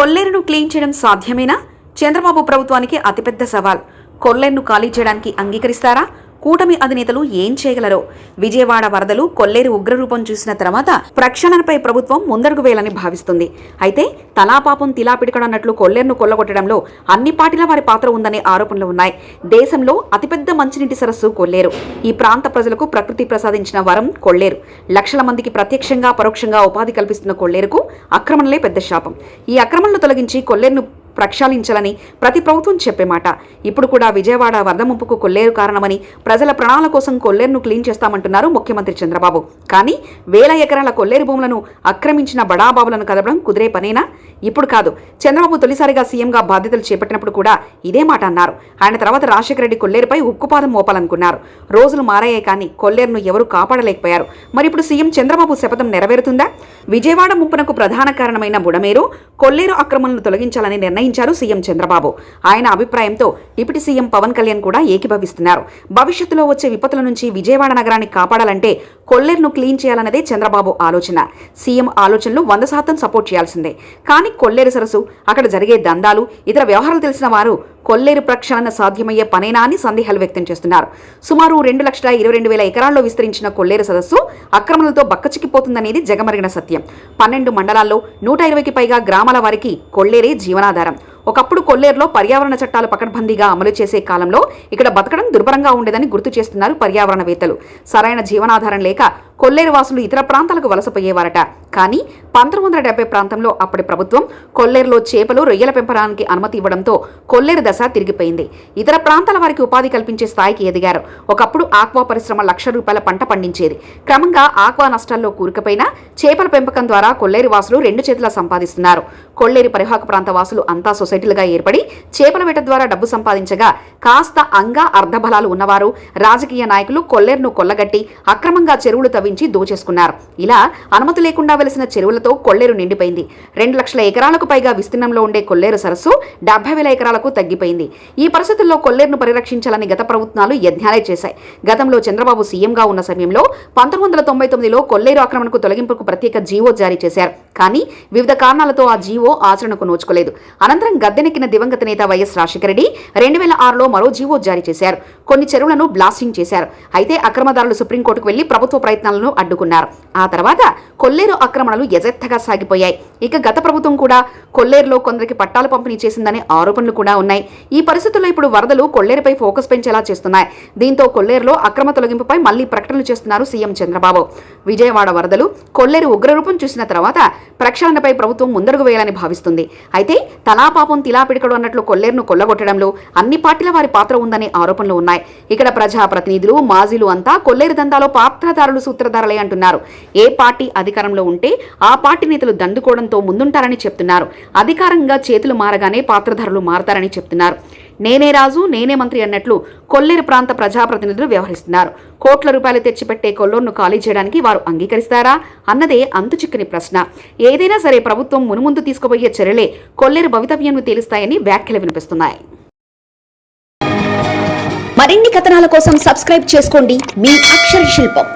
కొల్లేరును clean చేయడం సాధ్యమేనా? చంద్రబాబు ప్రభుత్వానికి అతిపెద్ద సవాల్. కొల్లేరును ఖాళీ చేయడానికి అంగీకరిస్తారా? కూటమి అధినేతలు ఏం చేయగలరో? విజయవాడ వరదలు కొల్లేరు ఉగ్రరూపం చూసిన తర్వాత ప్రక్షాళనపై ప్రభుత్వం ముందడుగు వేయాలని భావిస్తుంది. అయితే తలాపాపం తిలాపిడకడన్నట్లు కొల్లేరును కొల్లగొట్టడంలో అన్ని పార్టీల వారి పాత్ర ఉందనే ఆరోపణలు ఉన్నాయి. దేశంలో అతిపెద్ద మంచినీటి సరస్సు కొల్లేరు. ఈ ప్రాంత ప్రజలకు ప్రకృతి ప్రసాదించిన వరం కొల్లేరు. లక్షల మందికి ప్రత్యక్షంగా పరోక్షంగా ఉపాధి కల్పిస్తున్న కొల్లేరుకు ఆక్రమణలే పెద్ద శాపం. ఈ ఆక్రమణలు తొలగించి కొల్లేరును ప్రక్షాళించాలని ప్రతి ప్రభుత్వం చెప్పే మాట ఇప్పుడు కూడా విజయవాడ వరద ముంపుకు కొల్లేరు కారణమని ప్రజల ప్రాణాల కోసం కొల్లేరును క్లీన్ చేస్తామంటున్నారు ముఖ్యమంత్రి చంద్రబాబు. కానీ వేల ఎకరాల కొల్లేరు భూములను ఆక్రమించిన బడాబాబులను కదపడం కుదిరే పనేనా? ఇప్పుడు కాదు. చంద్రబాబు తొలిసారిగా సీఎంగా బాధ్యతలు చేపట్టినప్పుడు కూడా ఇదే మాట అన్నారు. ఆయన తర్వాత రాజశేఖర రెడ్డి కొల్లేరుపై ఉక్కుపాదం మోపాలనుకున్నారు. రోజులు మారాయే కానీ కొల్లేరును ఎవరూ కాపాడలేకపోయారు. మరి ఇప్పుడు సీఎం చంద్రబాబు శపథం నెరవేరుతుందా? విజయవాడ ముంపునకు ప్రధాన కారణమైన బుడమేరు కొల్లేరు ఆక్రమణను తొలగించాలని నిర్ణయించారు. సీఎం చంద్రబాబు. ఆయన అభిప్రాయంతో డిప్యూటీ సీఎం పవన్ కళ్యాణ్ కూడా ఏకీభవిస్తున్నారు. భవిష్యత్తులో వచ్చే విపత్తుల నుంచి విజయవాడ నగరాన్ని కాపాడాలంటే కొల్లేరును క్లీన్ చేయాలన్నదే చంద్రబాబు ఆలోచన. సీఎం ఆలోచనలు వంద శాతం సపోర్ట్ చేయాల్సిందే. కానీ కొల్లేరు సరస్సు అక్కడ జరిగే దందాలు ఇతర వ్యవహారాలు తెలిసిన వారు కొల్లేరు ప్రక్షాళన సాధ్యమయ్యే పనేనా అని సందేహాలు వ్యక్తం చేస్తున్నారు. సుమారు రెండు లక్షల ఇరవై రెండు వేల ఎకరాల్లో విస్తరించిన కొల్లేరు సదస్సు అక్రమణలతో బక్కచిక్కిపోతుందనేది జగమరిగిన సత్యం. పన్నెండు మండలాల్లో నూట ఇరవైకి పైగా గ్రామాల వారికి కొల్లేరే జీవనాధారం. ఒకప్పుడు కొల్లేరులో పర్యావరణ చట్టాలు పకడ్బందీగా అమలు చేసే కాలంలో ఇక్కడ బతకడం దుర్భరంగా ఉండేదని గుర్తు చేస్తున్నారు పర్యావరణవేత్తలు. సరైన జీవనాధారం లేక కొల్లేరు వాసులు ఇతర ప్రాంతాలకు వలసపోయేవారట. కానీ పంతొమ్మిది వందల డెబ్బై ప్రాంతంలో అప్పటి ప్రభుత్వం కొల్లేరులో చేపలు రొయ్యల పెంపడానికి అనుమతి ఇవ్వడంతో కొల్లేరు దశ తిరిగిపోయింది. ఇతర ప్రాంతాల వారికి ఉపాధి కల్పించే స్థాయికి ఎదిగారు. ఒకప్పుడు ఆక్వా పరిశ్రమ లక్ష రూపాయల పంట పండించేది. క్రమంగా ఆక్వా నష్టాల్లో కూరుకుపోయినా చేపల పెంపకం ద్వారా కొల్లేరు వాసులు రెండు చేతుల సంపాదిస్తున్నారు. కొల్లేరు పరివాహక ప్రాంత వాసులు అంతా సొసైటీలుగా ఏర్పడి చేపల వేట ద్వారా డబ్బు సంపాదించగా కాస్త అంగా అర్ధబలాలు ఉన్నవారు రాజకీయ నాయకులు కొల్లేరును కొల్లగట్టి అక్రమంగా చెరువులు తవ్వించి దోచేసుకున్నారు. ఇలా అనుమతి లేకుండా వెలిసిన చెరువులతో కొల్లేరు నిండిపోయింది. రెండు లక్షల ఎకరాలకు పైగా విస్తీర్ణంలో ఉండే కొల్లేరు సరస్సు డెబ్బై వేల ఎకరాలకు తగ్గిపోయింది. ఈ పరిస్థితుల్లో కొల్లేరును పరిరక్షించాలని గత ప్రభుత్వాలు యజ్ఞాలే చేశాయి. గతంలో చంద్రబాబు సీఎంగా ఉన్న సమయంలో పంతొమ్మిది వందల తొంభై తొమ్మిదిలో కొల్లేరు ఆక్రమణకు తొలగింపుకు ప్రత్యేక జీవో జారీ చేశారు. కానీ వివిధ కారణాలతో ఆ జీవో ఆచరణకు నోచుకోలేదు. అనంతరం గద్దెనెక్కిన దివంగత నేత వైఎస్ రాజశేఖర రెడ్డి రెండు వేల ఆరులో మరో జీవో జారీ చేశారు. కొన్ని చెరువులను బ్లాస్టింగ్ చేశారు. అయితే అక్రమదారులు సుప్రీంకోర్టుకు వెళ్ళి ప్రభుత్వ ప్రయత్నాలను అడ్డుకున్నారు. ఆ తర్వాత కొల్లేరు ఆక్రమణలు యజెత్తగా సాగిపోయాయి. ఇక గత ప్రభుత్వం కూడా కొల్లేరులో కొందరికి పట్టాలు పంపిణీ చేసిందనే ఆరోపణలు కూడా ఉన్నాయి. ఈ పరిస్థితుల్లో ఇప్పుడు వరదలు కొల్లేరుపై ఫోకస్ పెంచేలా చేస్తున్నాయి. దీంతో కొల్లేరులో అక్రమ తొలగింపుపై మళ్ళీ ప్రకటనలు చేస్తున్నారు సీఎం చంద్రబాబు. విజయవాడ వరదలు కొల్లేరు ఉగ్రరూపం చూసిన తర్వాత ప్రక్షాళనపై ప్రభుత్వం ముందడుగు వేయాలని భావిస్తుంది. అయితే తలాపాపం తిలాపిడికడు అన్నట్లు కొల్లేరును కొల్లగొట్టడంలో అన్ని పార్టీల వారి పాత్ర ఉందనే ఆరోపణలు ఉన్నాయి. ఇక్కడ ప్రజాప్రతినిధులు మాజీలు అంతా కొల్లేరు దందాలో పాత్రధారులు సూత్రధారులే అంటున్నారు. ఏ పార్టీ అధికారంలో ఉంటే ఆ పార్టీ నేతలు దండుకోవడంతో ముందుంటారని చెప్తున్నారు. అధికారంగా చేతులు మారగానే పాత్రధారులు మారతారని చెప్తున్నారు. నేనే రాజు నేనే మంత్రి అన్నట్లు కొల్లేరు ప్రాంత ప్రజాప్రతినిధులు వ్యవహరిస్తున్నారు. కోట్ల రూపాయలు తెచ్చిపెట్టే కొల్లూరును ఖాళీ చేయడానికి వారు అంగీకరిస్తారా అన్నదే అంతుచిక్కని ప్రశ్న. ఏదైనా సరే ప్రభుత్వం మునుముందు తీసుకుపోయే చర్యలే కొల్లేరు భవితవ్యంను తేలుస్తాయని వ్యాఖ్యలు వినిపిస్తున్నాయి. మరిన్ని కథనాల కోసం సబ్స్క్రైబ్ చేసుకోండి. మీ అక్షర శిల్పం.